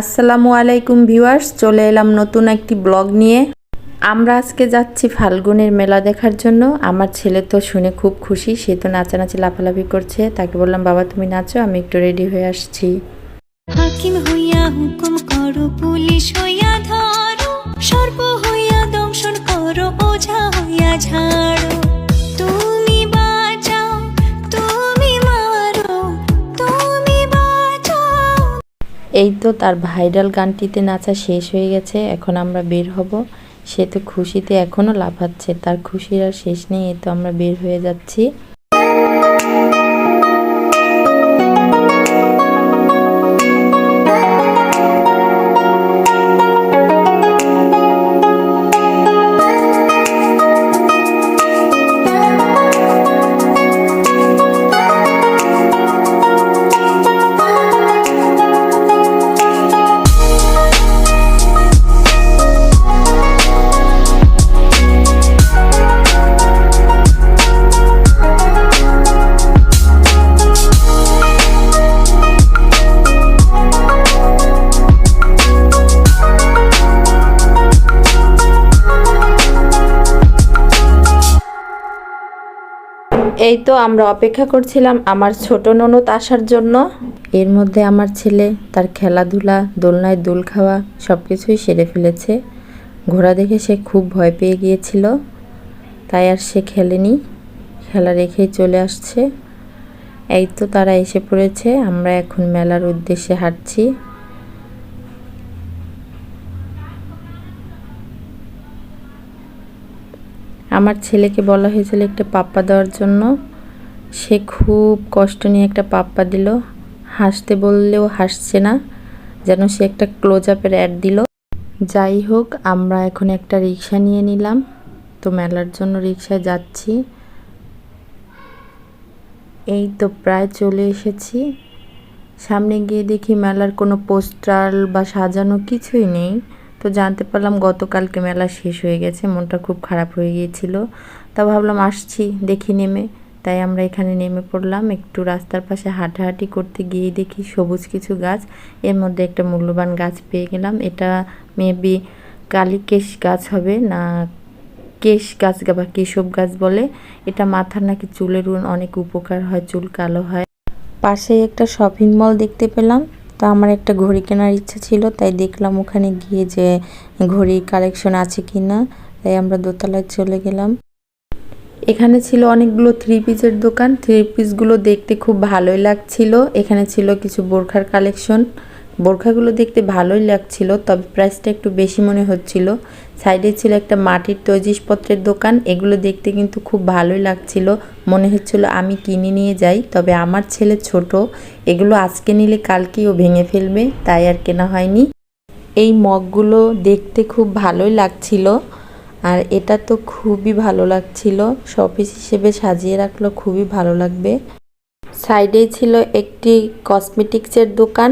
আসসালামু আলাইকুম ভিউয়ার্স, চলে এলাম নতুন একটি ব্লগ নিয়ে। আমরা আজকে যাচ্ছি ফাল্গুনের মেলা দেখার জন্য। আমার ছেলে তো শুনে খুব খুশি, সে তো নাচানাচি লাফালাফি করছে। তাকে বললাম, বাবা, তুমি নাচো, আমি একটু রেডি হয়ে আসছি। হইয়া হুকুম করো, পুলিশ হইয়া সর্প হইয়া দংশন করো, ওঝা হইয়া ঝাড়ো। এই তো তার ভাইরাল গানটিতে নাচা শেষ হয়ে গেছে, এখন আমরা বের হব। সে তো খুশিতে এখনও লাফাচ্ছে, তার খুশির আর শেষ নেই এই তো আমরা বের হয়ে যাচ্ছি। এই তো আমরা অপেক্ষা করছিলাম আমার ছোট ননদ আসার জন্য। এর মধ্যে আমার ছেলে, তার খেলাধুলা, দোলনায় দোল খাওয়া সব কিছুই সেরে ফেলেছে। ঘোড়া দেখে সে খুব ভয় পেয়ে গিয়েছিল। তাই আর সে খেলেনি। খেলা রেখেই চলে আসছে। এই তো তারা এসে পড়েছে। আমরা এখন মেলার উদ্দেশ্যে হাঁটছি। আমার ছেলেকে বলা হয়েছিল একটা পাপ্পা দেওয়ার জন্য। সে খুব কষ্ট নিয়ে একটা পাপ্পা দিল। হাসতে বললেও হাসছে না, যেন সে একটা ক্লোজ আপের অ্যাড দিল। যাই হোক, আমরা এখন একটা রিক্সা নিয়ে নিলাম। তো মেলার জন্য রিক্সায় যাচ্ছি। এই তো প্রায় চলে এসেছি। সামনে গিয়ে দেখি মেলার কোনো পোস্টার বা সাজানো কিছুই নেই। তো জানতে পারলাম গতকালকে মেলা শেষ হয়ে গেছে, মনটা খুব খারাপ হয়ে গিয়েছিল। তা ভাবলাম আসছি, দেখি নেমে। তাই আমরা এখানে নেমে পড়লাম, একটু রাস্তার পাশে হাঁটাহাঁটি করতে গিয়ে দেখি সবুজ কিছু গাছ। এর মধ্যে একটা মূল্যবান গাছ পেয়ে গেলাম। এটা মেবি কালিকেশ গাছ হবে না কেশ গাছ বা কেশব গাছ বলে। এটা মাথার নাকি চুলের অনেক উপকার হয়, চুল কালো হয়। পাশে একটা শপিং মল দেখতে পেলাম। তো আমার একটা ঘড়ি কেনার ইচ্ছা ছিল, তাই দেখলাম ওখানে গিয়ে যে ঘড়ি কালেকশন আছে কি না তাই আমরা দোতলায় চলে গেলাম। এখানে ছিল অনেকগুলো থ্রি পিসের দোকান থ্রি পিসগুলো দেখতে খুব ভালোই লাগছিল। এখানে ছিল কিছু বোরখার কালেকশন বোরখাগুলো দেখতে ভালোই লাগছিল, তবে প্রাইসটা একটু বেশি মনে হচ্ছিল। সাইডে ছিল একটা মাটির তৈজিসপত্রের দোকান। এগুলো দেখতে কিন্তু খুব ভালোই লাগছিল। মনে হচ্ছিল আমি কিনে নিয়ে যাই, তবে আমার ছেলে ছোট। এগুলো আজকে নিলে কালকেই ও ভেঙে ফেলবে, তাই আর কেনা হয়নি। এই মগগুলো দেখতে খুব ভালোই লাগছিল, আর এটা তো খুবই ভালো লাগছিল। শপিস হিসেবে সাজিয়ে রাখল, খুবই ভালো লাগবে। সাইডেই ছিল একটি কসমেটিক্সের দোকান।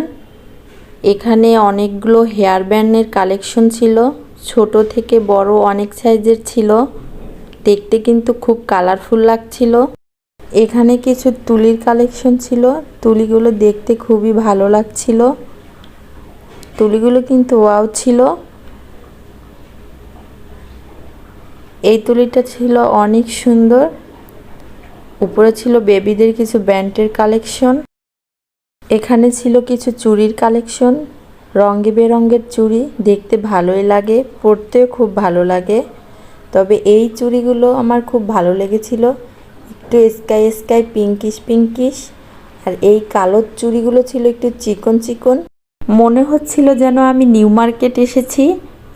এখানে অনেকগুলো হেয়ার ব্যান্ডের কালেকশন ছিল। ছোট থেকে বড় অনেক সাইজের ছিল। দেখতে কিন্তু খুব কালারফুল লাগছিল। এখানে কিছু তুলির কালেকশন ছিল। তুলিগুলো দেখতে খুবই ভালো লাগছিল। তুলিগুলো কিন্তু ওয়াও ছিল। এই তুলিটা ছিল অনেক সুন্দর। উপরে ছিল বেবিদের কিছু ব্যান্ডের কালেকশন এখানে ছিল কিছু চুরির কালেকশন রঙে বেরঙের চুড়ি দেখতে ভালোই লাগে, পরতেও খুব ভালো লাগে। তবে এই চুড়িগুলো আমার খুব ভালো লেগেছিল। একটু স্কাই স্কাই পিঙ্কিশ পিঙ্কিশ আর এই কালো চুড়িগুলো ছিল একটু চিকন চিকন। মনে হচ্ছিল যেন আমি নিউ মার্কেট এসেছি।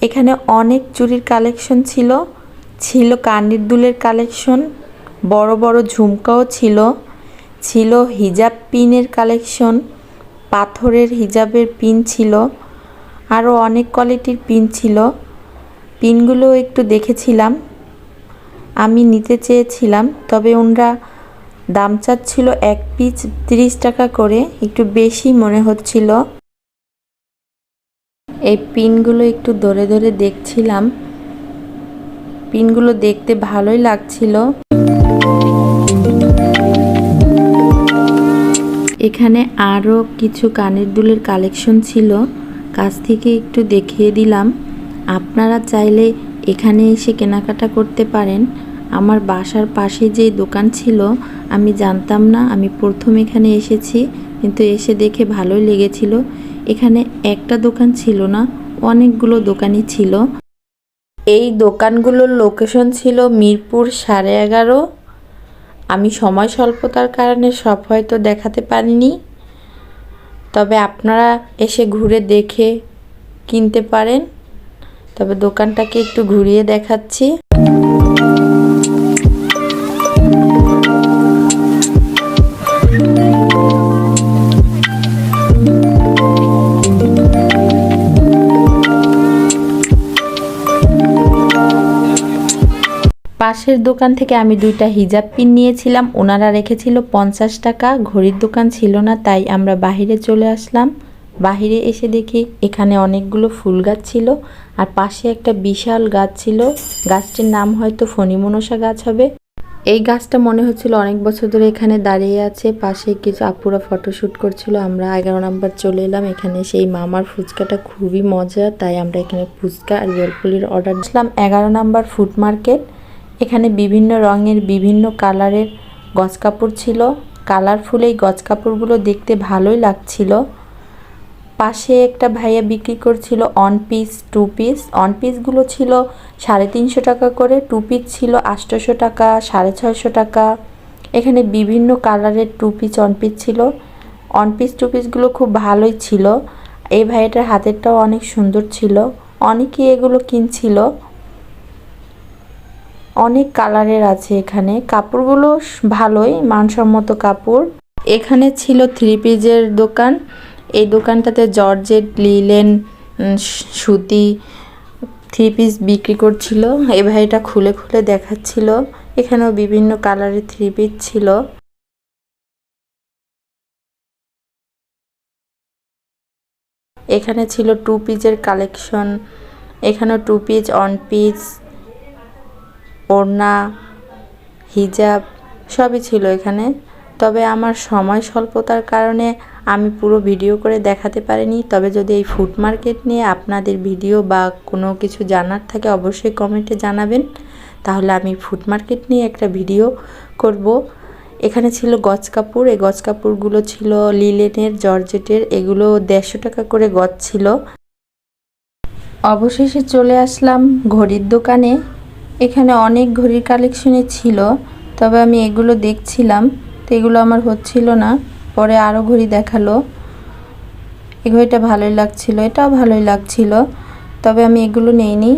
এখানে অনেক চুড়ির কালেকশন ছিল। ছিল কানের দুলের কালেকশন বড় বড় ঝুমকাও ছিল। ছিল হিজাব পিনের কালেকশন পাথরের হিজাবের পিন ছিল, আরও অনেক কোয়ালিটির পিন ছিল। পিনগুলো একটু দেখেছিলাম। আমি নিতে চেয়েছিলাম, তবে ওনরা দাম চাচ্ছিল এক পিস তিরিশ টাকা করে, একটু বেশি মনে হচ্ছিল। এই পিনগুলো একটু ধরে ধরে দেখছিলাম। পিনগুলো দেখতে ভালোই লাগছিল। এখানে আরও কিছু কানের দুলের কালেকশন ছিল। কাছ থেকে একটু দেখিয়ে দিলাম। আপনারা চাইলে এখানে এসে কেনাকাটা করতে পারেন। আমার বাসার পাশে যে দোকান ছিল, আমি জানতাম না আমি প্রথম এখানে এসেছি, কিন্তু এসে দেখে ভালোই লেগেছিল। এখানে একটা দোকান ছিল না, অনেকগুলো দোকানই ছিল। এই দোকানগুলোর লোকেশন ছিল মিরপুর সাড়ে এগারো আমি সময় স্বল্পতার কারণে সব হয়তো দেখাতে পারিনি। তবে আপনারা এসে ঘুরে দেখে কিনতে পারেন। তবে দোকানটাকে একটু ঘুরিয়ে দেখাচ্ছি। পাশের দোকান থেকে আমি দুইটা হিজাব পিন নিয়েছিলাম। ওনারা রেখেছিল পঞ্চাশ টাকা, ঘড়ির দোকান ছিল না, তাই আমরা বাহিরে চলে আসলাম। বাহিরে এসে দেখি এখানে অনেকগুলো ফুল গাছ ছিল আর পাশে একটা বিশাল গাছ ছিল। গাছটির নাম হয়তো ফণিমনসা গাছ হবে। এই গাছটা মনে হচ্ছিল অনেক বছর ধরে এখানে দাঁড়িয়ে আছে। পাশে কিছু আপুরা ফটোশ্যুট করছিল, আমরা এগারো নাম্বার চলে এলাম। এখানে সেই মামার ফুচকাটা খুবই মজা, তাই আমরা এখানে ফুচকা আর জলপুলির অর্ডার দিলাম। এগারো নাম্বার ফুড মার্কেট। এখানে বিভিন্ন রঙের বিভিন্ন কালারের গজ কাপড় ছিল। কালারফুল এই গজ কাপড়গুলো দেখতে ভালোই লাগছিল। পাশে একটা ভাইয়া বিক্রি করছিল one piece two piece one পিসগুলো ছিল সাড়ে তিনশো টাকা করে টু পিস ছিল আটশোশো টাকা, সাড়ে ছয়শো টাকা। এখানে বিভিন্ন কালারের টু পিস অন পিস ছিল। অন পিস টু পিসগুলো খুব ভালোই ছিল। এই ভাইয়াটার হাতেরটাও অনেক সুন্দর ছিল। অনেকেই এগুলো কিনছিল। অনেক কালারের আছে এখানে। কাপড়গুলো ভালোই, মানসম্মত কাপড়। এখানে ছিল থ্রি পিসের দোকান। এই দোকানটাতে জর্জেট, লিলেন সুতি থ্রি পিস বিক্রি করছিল। এই ভাইটা খুলে খুলে দেখাচ্ছিল। এখানেও বিভিন্ন কালারের থ্রি পিস ছিল। এখানে ছিল টু পিসের কালেকশন এখানেও টু পিস অন পিস ওড়না হিজাব সবই ছিল এখানে। তবে আমার সময় স্বল্পতার কারণে আমি পুরো ভিডিও করে দেখাতে পারিনি। তবে যদি এই ফুড মার্কেট নিয়ে আপনাদের ভিডিও বা কোনো কিছু জানার থাকে, অবশ্যই কমেন্টে জানাবেন। তাহলে আমি ফুড মার্কেট নিয়ে একটা ভিডিও করব। এখানে ছিল গজ কাপড়। এই গজ কাপড়গুলো ছিল লিলেনের, জর্জেটের। এগুলো দেড়শো টাকা করে গজ ছিল। অবশেষে চলে আসলাম ঘড়ির দোকানে। এখানে অনেক ঘড়ির কালেকশনে ছিল, তবে আমি এগুলো দেখছিলাম, তো এগুলো আমার হচ্ছিল না। পরে আরও ঘড়ি দেখাল। এ ঘড়িটা ভালোই লাগছিল, এটাও ভালোই লাগছিল, তবে আমি এগুলো নেইনি।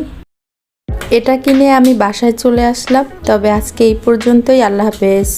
এটা কিনে আমি বাসায় চলে আসলাম, তবে আজকে এই পর্যন্তই, আল্লাহ হাফেজ।